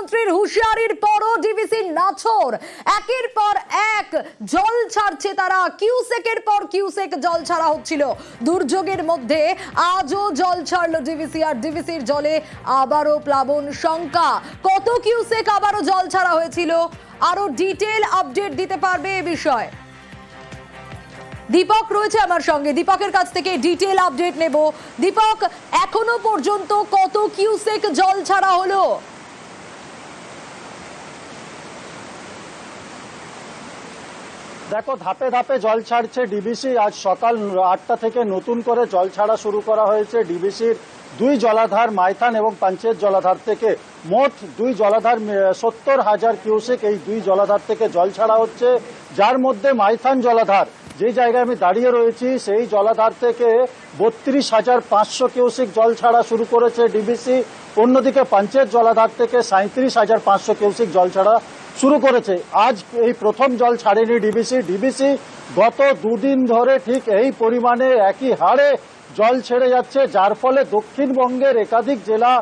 মুখ্যমন্ত্রীর হুঁশিয়ারির পরও ডিভিসি নাছর। একের পর এক জল ছাড়ছে তারা। কিউসেকের পর কিউসেক জল ছাড়া হচ্ছিল। দুর্যোগের মধ্যে আজও জল ছাড়লো ডিভিসি আর ডিভিসির জলে আবারও প্লাবন শঙ্কা। কত কিউসেক আবারও জল ছাড়া হয়েছিল? আরও ডিটেল আপডেট দিতে পারবে এ বিষয়ে। দীপক রয়েছে আমার সঙ্গে। দীপকের কাছ থেকে ডিটেল আপডেট নেব। দীপক, এখনও পর্যন্ত কত কিউসেক জল ছাড়া হলো? দেখো, ধাপে ধাপে জল ছাড়ছে ডিবিসি। আজ সকাল আটটা থেকে নতুন করে জল ছাড়া শুরু করা হয়েছে ডিবিসির দুই জলাধার, মাইথান এবং পাঞ্চেত জলাধার থেকে। মোট দুই জলাধার সত্তর হাজার কিউসেক এই দুই জলাধার থেকে জল ছাড়া হচ্ছে। যার মধ্যে মাইথান জলাধার, যে জায়গায় আমি দাঁড়িয়ে রয়েছি, সেই জলাধার থেকে বত্রিশ হাজার পাঁচশো কিউসেক জল ছাড়া শুরু করেছে ডিবিসি। অন্যদিকে পাঞ্চেত জলাধার থেকে সাঁত্রিশ হাজার পাঁচশো কিউসেক জল ছাড়া শুরু করেছে। আজ এই প্রথম জল ছাড়েনি ডিবিসি। ডিবিসি গত দুদিন ধরে ঠিক এই পরিমাণে একই হারে জল ছেড়ে যাচ্ছে, যার ফলে দক্ষিণবঙ্গের একাধিক জেলা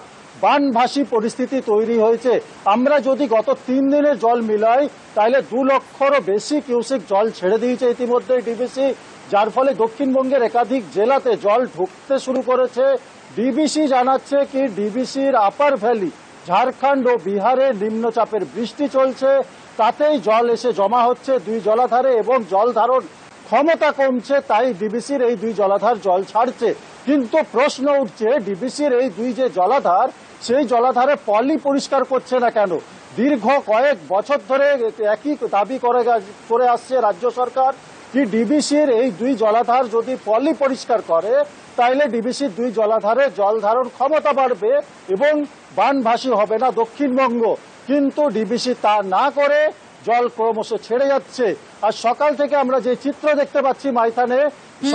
বানভাসী পরিস্থিতি তৈরি হয়েছে। আমরা যদি গত তিন দিনের জল মিলাই, তাহলে দু লক্ষরও বেশি কিউসিক জল ছেড়ে দিয়েছে ইতিমধ্যে ডিবিসি, যার ফলে দক্ষিণবঙ্গের একাধিক জেলাতে জল ঢুকতে শুরু করেছে। ডিবিসি জানাচ্ছে কি, ডিবিসির আপার ভ্যালি ঝাড়খণ্ড ও বিহারে নিম্নচাপের বৃষ্টি চলছে। তাতেই জল এসে জমা হচ্ছে দুই জলাধারে এবং জল ধারণ ক্ষমতা কমছে, তাই ডিবিসির এই দুই জলাধার জল ছাড়ছে। কিন্তু প্রশ্ন উঠছে, ডিবিসির এই দুই যে জলাধার, সেই জলাধারে পলি পরিষ্কার করছে না কেন? দীর্ঘ কয়েক বছর ধরে একই দাবি করে করে আসছে রাজ্য সরকার। কি ডিবিসির এই দুই জলাধার যদি পলি পরিষ্কার করে তাইলে ডিবিসির দুই জলাধারে জল ধারণ ক্ষমতা বাড়বে এবং বানভাসী হবে না দক্ষিণবঙ্গ। কিন্তু ডিবিসি তা না করে জল ক্রমশ ছেড়ে যাচ্ছে। আর সকাল থেকে আমরা যে চিত্র দেখতে পাচ্ছি মাইথানে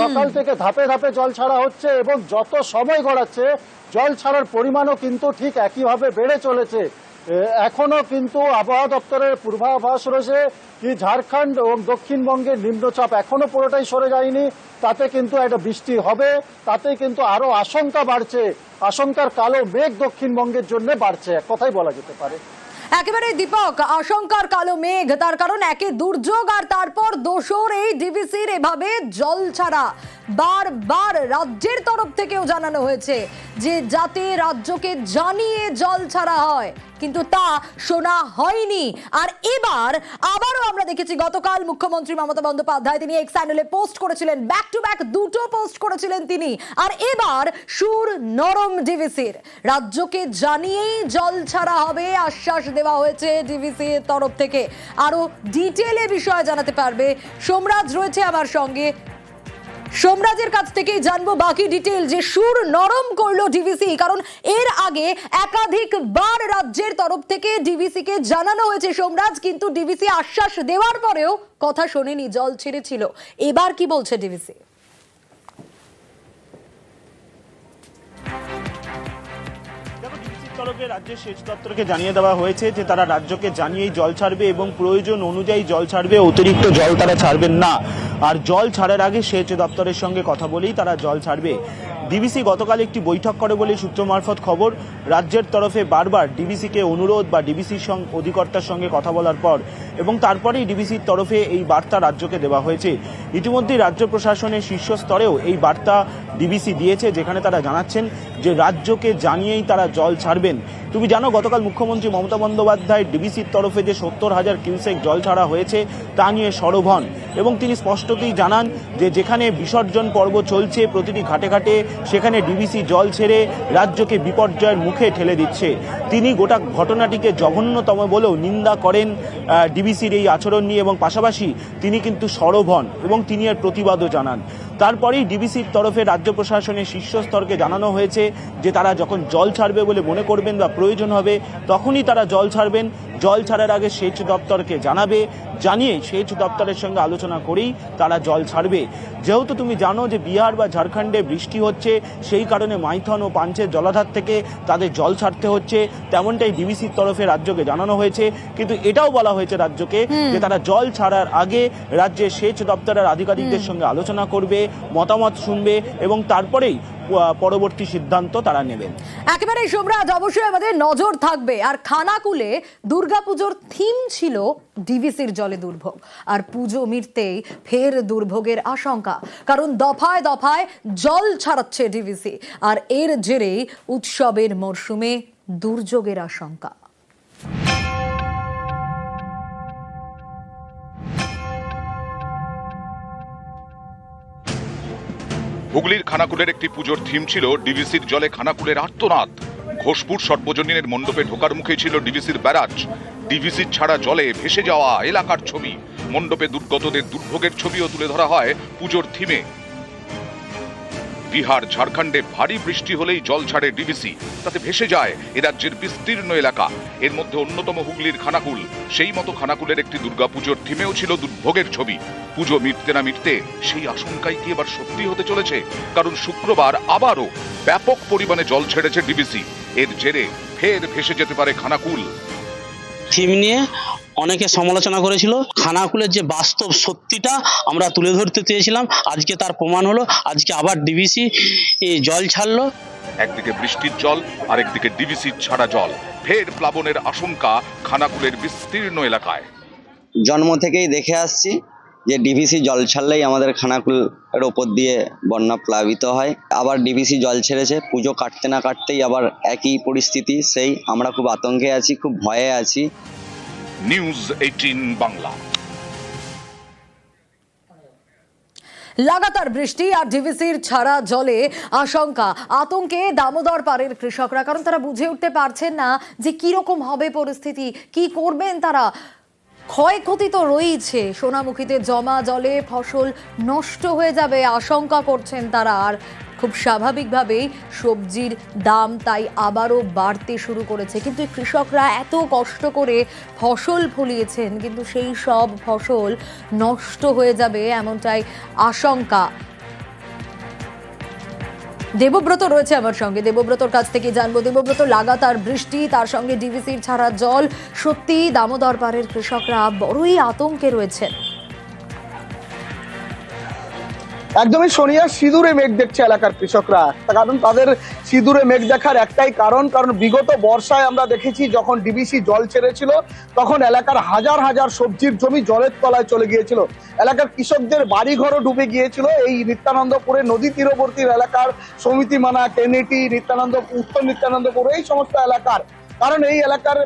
সকাল থেকে ধাপে ধাপে জল ছাড়া হচ্ছে এবং যত সময় গড়াচ্ছে জল ছাড়ার পরিমাণও কিন্তু ঠিক একইভাবে বেড়ে চলেছে। এ, এখনও কিন্তু আবহাওয়া দপ্তরের পূর্বাভাস রয়েছে কি ঝাড়খণ্ড এবং দক্ষিণবঙ্গের নিম্নচাপ এখনও পুরোটাই সরে যায়নি। তাতে কিন্তু একটা বৃষ্টি হবে তাতে কিন্তু আরও আশঙ্কা বাড়ছে। আশঙ্কার কালো মেঘ দক্ষিণবঙ্গের জন্য বাড়ছে এক কথাই বলা যেতে পারে। একেবারে দীপক আশঙ্কার কালো মেঘ তার কারণ একে দুর্যোগ আর তারপর দোসর এই ডিভিসির এভাবে জল ছাড়া। বারবার রাজ্যের তরফ থেকেও জানানো হয়েছে যে যাতে রাজ্যকে জানিয়ে জল ছাড়া হয়, কিন্তু তা শোনা হয়নি। আর এবার আবারও আমরা দেখেছি গতকাল মুখ্যমন্ত্রী মমতা বন্দ্যোপাধ্যায় তিনি এক্স চ্যানেলে পোস্ট করেছিলেন ব্যাক টু ব্যাক দুটো পোস্ট করেছিলেন তিনি। আর এবার সুর নরম ডিভিসির রাজ্যকে জানিয়েই জল ছাড়া হবে আশ্বাস দেওয়া হয়েছে ডিভিসি তরফ থেকে। আরও ডিটেলে বিষয় জানাতে পারবে। সোমরাজ রয়েছে আমার সঙ্গে। সোমরাজের কাছ থেকেই জানব বাকি ডিটেল যে সুর নরম করল ডিভিসি কারণ এর আগে একাধিক বার রাজ্যের তরফ থেকে ডিভিসি কে জানানো হয়েছে সোমরাজ, কিন্তু ডিভিসি আশ্বাস দেওয়ার পরেও কথা শোনেনি, জল ছেড়েছিল। এবার কি বলছে ডিভিসি তরফে রাজ্যের সেচ দপ্তরকে জানিয়ে দেওয়া হয়েছে যে তারা রাজ্যকে জানিয়েই জল ছাড়বে এবং প্রয়োজন অনুযায়ী জল ছাড়বে, অতিরিক্ত জল তারা ছাড়বেন না। আর জল ছাড়ার আগে সেচ দপ্তরের সঙ্গে কথা বলেই তারা জল ছাড়বে। ডিবিসি গতকাল একটি বৈঠক করে বলে সূত্র মারফত খবর, রাজ্যের তরফে বারবার ডিবিসিকে অনুরোধ বা ডিবিসির অধিকর্তার সঙ্গে কথা বলার পর এবং তারপরেই ডিবিসির তরফে এই বার্তা রাজ্যকে দেওয়া হয়েছে। ইতিমধ্যেই রাজ্য প্রশাসনের শীর্ষ স্তরেও এই বার্তা ডিবিসি দিয়েছে, যেখানে তারা জানাচ্ছেন যে রাজ্যকে জানিয়েই তারা জল ছাড়বেন। তুমি জানো, গতকাল মুখ্যমন্ত্রী মমতা বন্দ্যোপাধ্যায় ডিবিসির তরফে যে সত্তর হাজার কিউসেক জল ছাড়া হয়েছে, তা নিয়ে সরব হন এবং তিনি স্পষ্টতই জানান যে যেখানে বিসর্জন পর্ব চলছে, প্রতিটি ঘাটে ঘাটে সেখানে ডিবিসি জল ছেড়ে রাজ্যকে বিপর্যয়ের মুখে ঠেলে দিচ্ছে। তিনি গোটা ঘটনাটিকে জঘন্যতম বলেও নিন্দা করেন ডিবিসির এই আচরণ নিয়ে এবং পাশাপাশি তিনি কিন্তু সরব হন এবং তিনি এর প্রতিবাদও জানান। তারপরেই ডিবিসির তরফে রাজ্য প্রশাসনের শীর্ষস্তরকে জানানো হয়েছে যে তারা যখন জল ছাড়বে বলে মনে করবেন বা প্রয়োজন হবে, তখনই তারা জল ছাড়বেন। জল ছাড়ার আগে সেচ দপ্তরকে জানাবে জানিয়ে সেচ দপ্তরের সঙ্গে আলোচনা করেই তারা জল ছাড়বে। যেহেতু তুমি জানো যে বিহার বা ঝাড়খণ্ডে বৃষ্টি হচ্ছে সেই কারণে মাইথন ও পাঞ্চের জলাধার থেকে তাদের জল ছাড়তে হচ্ছে। তেমনটাই ডিবিসির তরফে রাজ্যকে জানানো হয়েছে। কিন্তু এটাও বলা হয়েছে রাজ্যকে যে তারা জল ছাড়ার আগে রাজ্যের সেচ দপ্তরের আধিকারিকদের সঙ্গে আলোচনা করবে মতামত শুনবে এবং তারপরেই পরবর্তী সিদ্ধান্ত তারা নেবেন। একেবারে সোমরাজ অবশ্যই আমাদের নজর থাকবে। আর খানাকুলে দুর্গাপুজোর থিম ছিল ডিভিসির জলে দুর্ভোগ। আর পুজো মিটতেই ফের দুর্ভোগের আশঙ্কা। কারণ দফায় দফায় জল ছাড়াচ্ছে ডিভিসি আর এর জেরেই উৎসবের মরশুমে দুর্যোগের আশঙ্কা। হুগলির খানাকুলের একটি পুজোর থিম ছিল ডিভিসির জলে খানাকুলের আর্তনাদ। ঘোষপুর সর্বজনীনের মণ্ডপে ঢোকার মুখে ছিল ডিভিসির ব্যারাজ। ডিভিসির ছাড়া জলে ভেসে যাওয়া এলাকার ছবি। মণ্ডপে দুর্গতদের দুর্ভোগের ছবিও তুলে ধরা হয় পুজোর থিমে। বিহার, ঝাড়খণ্ডে ভারী বৃষ্টি হলেই জল ছাড়ে ডিভিসি তাতে ভেসে যায় এ রাজ্যের বিস্তীর্ণ এলাকা। এর মধ্যে অন্যতম হুগলির খানাকুল। সেই মতো খানাকুলের একটি দুর্গাপুজোর থিমেও ছিল দুর্ভোগের ছবি। পুজো মিটতে না মিটতে সেই আশঙ্কাই কি এবার সত্যি হতে চলেছে? কারণ শুক্রবার আবারও ব্যাপক পরিমাণে জল ছেড়েছে ডিবিসি। এর জেরে ফের ভেসে যেতে পারে খানাকুল। থিম নিয়ে অনেকে সমালোচনা করেছিল খানাকুলের যে বাস্তব সত্যিটা আমরা তুলে ধরতে চেয়েছিলাম আজকে তার প্রমাণ হলো আজকে আবার ডিবিসি জল ছাড়লো। একদিকে বৃষ্টির জল আরেকদিকে ডিবিসির ছাড়া জল। ফের প্লাবনের আশঙ্কা খানাকুলের বিস্তীর্ণ এলাকায়। জন্ম থেকেই দেখে আসছি যে ডিভিসি জল ছাড়লেই আমাদের খানাকুলের ওপর দিয়ে বন্যা প্লাবিত হয়। আবার ডিভিসি জল ছেড়েছে পুজো কাটতে না কাটতেই আবার একই পরিস্থিতি সেই আমরা খুব আতঙ্কে আছি খুব ভয়ে আছি। নিউজ এইটিন বাংলা লাগাতার বৃষ্টি আর ডিভিসির ছাড়া জলে আশঙ্কা। আতঙ্কে দামোদর পাড়ের কৃষকরা, কারণ তারা বুঝে উঠতে পারছেন না যে কি রকম হবে পরিস্থিতি, কি করবেন তারা। ক্ষয়ক্ষতি তো রয়েছে, সোনামুখীতে জমা জলে ফসল নষ্ট হয়ে যাবে, আশঙ্কা করছেন তারা। আর খুব স্বাভাবিকভাবেই সবজির দাম তাই আবারও বাড়তে শুরু করেছে। কিন্তু কৃষকরা এত কষ্ট করে ফসল ফলিয়েছেন, কিন্তু সেই সব ফসল নষ্ট হয়ে যাবে এমনটাই আশঙ্কা। দেবব্রত রয়েছে আমার সঙ্গে। দেবব্রতর কাছ থেকে জানব। দেবব্রত লাগাতার বৃষ্টি, তার সঙ্গে ডিভিসির ছাড়া জল। সত্যি দামোদর পাড়ের কৃষকরা বড়ই আতঙ্কে রয়েছেন। একদমই সোনিয়া সিঁদুরে মেঘ দেখছে এলাকার কৃষকরা। কারণ তাদের সিঁদুরে মেঘ দেখার একটাই কারণ কারণ বিগত বর্ষায় আমরা দেখেছি যখন ডিবিসি জল ছেড়েছিল, তখন এলাকার হাজার হাজার সবজির জমি জলের তলায় চলে গিয়েছিল। এলাকার কৃষকদের বাড়িঘরও ডুবে গিয়েছিল। এই নিত্যানন্দপুরে নদী তীরবর্তী এলাকার সমিতি মানা কেনেটি নিত্যানন্দ, উত্তর নিত্যানন্দপুর, এই সমস্ত এলাকার কারণ এই এলাকার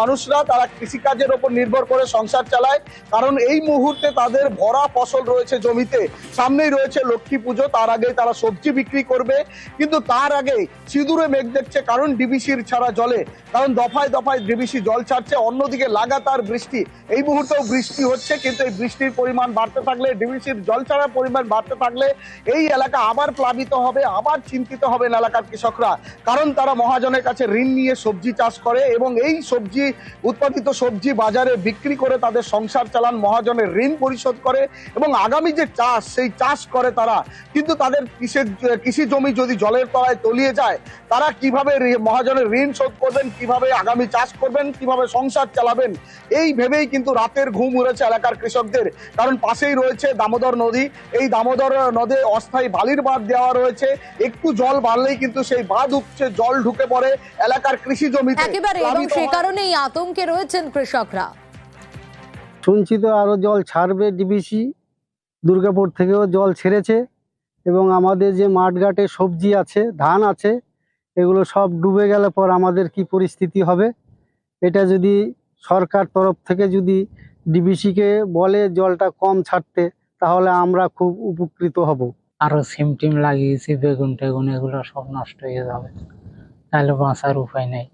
মানুষরা, তারা কৃষিকাজের ওপর নির্ভর করে সংসার চালায়। কারণ এই মুহূর্তে তাদের ভরা ফসল রয়েছে জমিতে। সামনেই রয়েছে লক্ষ্মী পুজো, তার আগে তারা সবজি বিক্রি করবে। কিন্তু তার আগে সিঁদুরে মেঘ দেখছে, কারণ ডিবিসির ছাড়া জলে। কারণ দফায় দফায় ডিবিসি জল ছাড়ছে, অন্যদিকে লাগাতার বৃষ্টি। এই মুহূর্তেও বৃষ্টি হচ্ছে, কিন্তু এই বৃষ্টির পরিমাণ বাড়তে থাকলে, ডিবিসির জল ছাড়ার পরিমাণ বাড়তে থাকলে এই এলাকা আবার প্লাবিত হবে, আবার চিন্তিত হবেন এলাকার কৃষকরা। কারণ তারা মহাজনের কাছে ঋণ নিয়ে সবজি চাষ করে এবং এই সবজি, উৎপাদিত সবজি বাজারে বিক্রি করে তাদের সংসার চালান, মহাজনের ঋণ পরিশোধ করে এবং আগামী যে চাষ, সেই চাষ করে তারা। কিন্তু তাদের কৃষির, কৃষি জমি যদি জলের তলায় তলিয়ে যায়, তারা কীভাবে মহাজনের ঋণ শোধ করবেন, কীভাবে আগামী চাষ করবেন, কীভাবে সংসার চালাবেন, এই ভেবেই কিন্তু রাতের ঘুম উড়েছে এলাকার কৃষকদের। কারণ পাশেই রয়েছে দামোদর নদী। এই দামোদর নদে অস্থায়ী বালির বাঁধ দেওয়া রয়েছে। একটু জল বাড়লেই কিন্তু সেই বাঁধ উপচে জল ঢুকে পড়ে। এলাকার কৃষি জমিতে একেবারে এবং সে কারণেই আতঙ্কে রয়েছেন কৃষকরা। শুনছি তো আরও জল ছাড়বে ডিবিসি দুর্গাপুর থেকেও জল ছেড়েছে এবং আমাদের যে মাঠঘাটে সবজি আছে ধান আছে এগুলো সব ডুবে গেলে পর আমাদের কি পরিস্থিতি হবে? এটা যদি সরকার তরফ থেকে যদি ডিবিসিকে বলে জলটা কম ছাড়তে তাহলে আমরা খুব উপকৃত হব। আরও সিম টিম লাগিয়েছি বেগুন টেগুন এগুলো সব নষ্ট হয়ে যাবে। তাহলে বাঁচার উপায় নেই।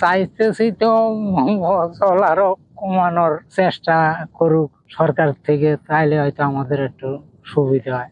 চাইতেছি তো ফসল আরও কমানোর চেষ্টা করুক সরকার থেকে তাইলে হয়তো আমাদের একটু সুবিধা হয়।